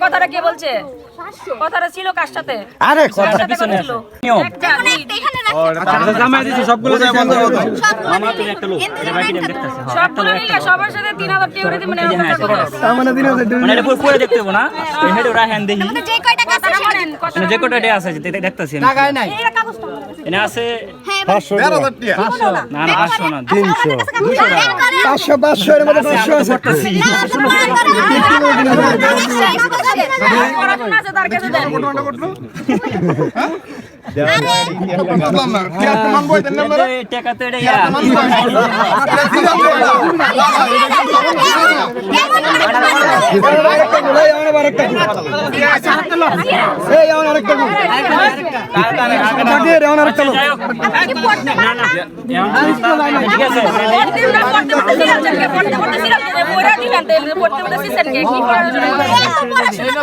কথাটা কে বলছে? কথাটা ছিল কার সাথে? আরে কার কথা ছিল? নিয়ম। একটা এখন দুই। একটা এখানে রাখি জামাই দিছি সবগুলো মামা তুমি একটা লোক। সবগুলো মিলে সবার সাথে তিন হাজার টাকা করে দিবেন এরকম একটা করো। মানে পুরো পুরো দেখতে হবে না? হেড ওরা হ্যান্ড দেখি। যে কয়টা কথাটা মানে যে কোটা ডে আছে দেখতাছি আমি। এই কাগজটা এনে আছে হ্যাঁ এবার না না পাঁচশো না তিনশো পাঁচশো পাঁচশো এর মধ্যে পাঁচশো আছে কাছে দেন এই টাকা তো এটা ইয়া এই আমার আরেকটা গুণ থাকে রে আমার আরেকটা লোক যাই হোক না না ঠিক আছে পড়তে পড়তে সিরিয়াল কে পড়তে পড়তে সিরিয়াল কে পড়া দিলেন তাহলে পড়তে পড়তে সিরিয়াল কে কি পড়াশোনা পড়ছে পাতা শেষ করতে ছিঁড়ে ফেলাই দিছে করতে দেয় তো সবাই দেয় বিদ্যা কেউ বিদ্যা দেরি ফিতাটা এলো আইমান আছে এটা খুলে গেল আচ্ছা ঠিক ফিতাটা কাটতে লাগে সব শেষ করে দাও না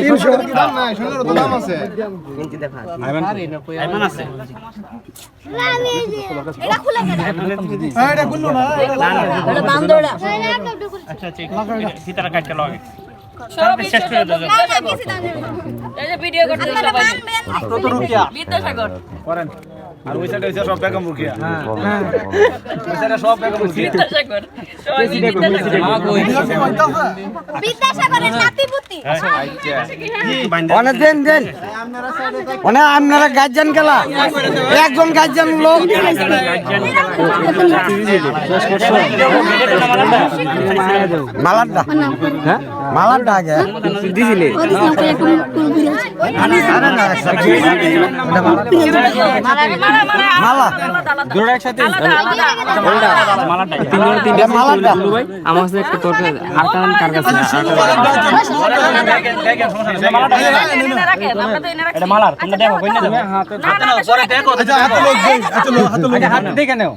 কিছু দাম নেই। এই যে ভিডিও করতে সবাই মানবেন বিদ্যাসাগর। আর ওই সাইডে হইছে সব বেগম রুকিয়া ওই সাইডে সব বেগম রুকিয়া বিদ্যাসাগর দেন দেন আপনারা গেলা একজন গার্জেন লোক মালারটা হ্যাঁ আগে দিছিলে মালা দুটো একসাথে আমার কাছে একটা তোর আর কারণ কার কাছে এটা মালার তোমরা দেখো যাবে পরে দেখো হাত নাও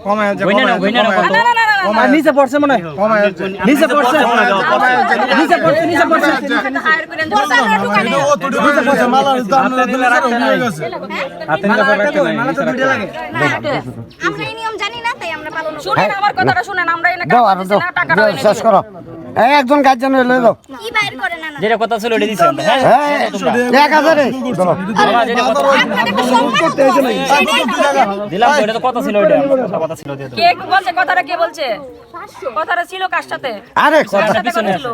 নিচে পড়ছে মনে হয় নিচে পড়ছে নিচে পড়ছে নিচে পড়ছে হায়ার করে ঢুকাই হাতে নিচে রাখতে নাই আমরা এই নিয়ম জানি না তাই আমরা পালন শুনেন আমার কথাটা শুনেন আমরা এনে দাও আর দাও শেষ করো। এই একজন গার্জেন লয়ে দাও কি বাইর করে না যেটা কথা ছিল ওটা দিছি হ্যাঁ? এক হাজারে দিলাম তো, এটা তো কথা ছিল ওইটা। কথা কথা ছিল দিয়ে কে বলছে কথাটা কে বলছে? কথাটা ছিল কার সাথে? আরে কার কথা সাথে কথা ছিল?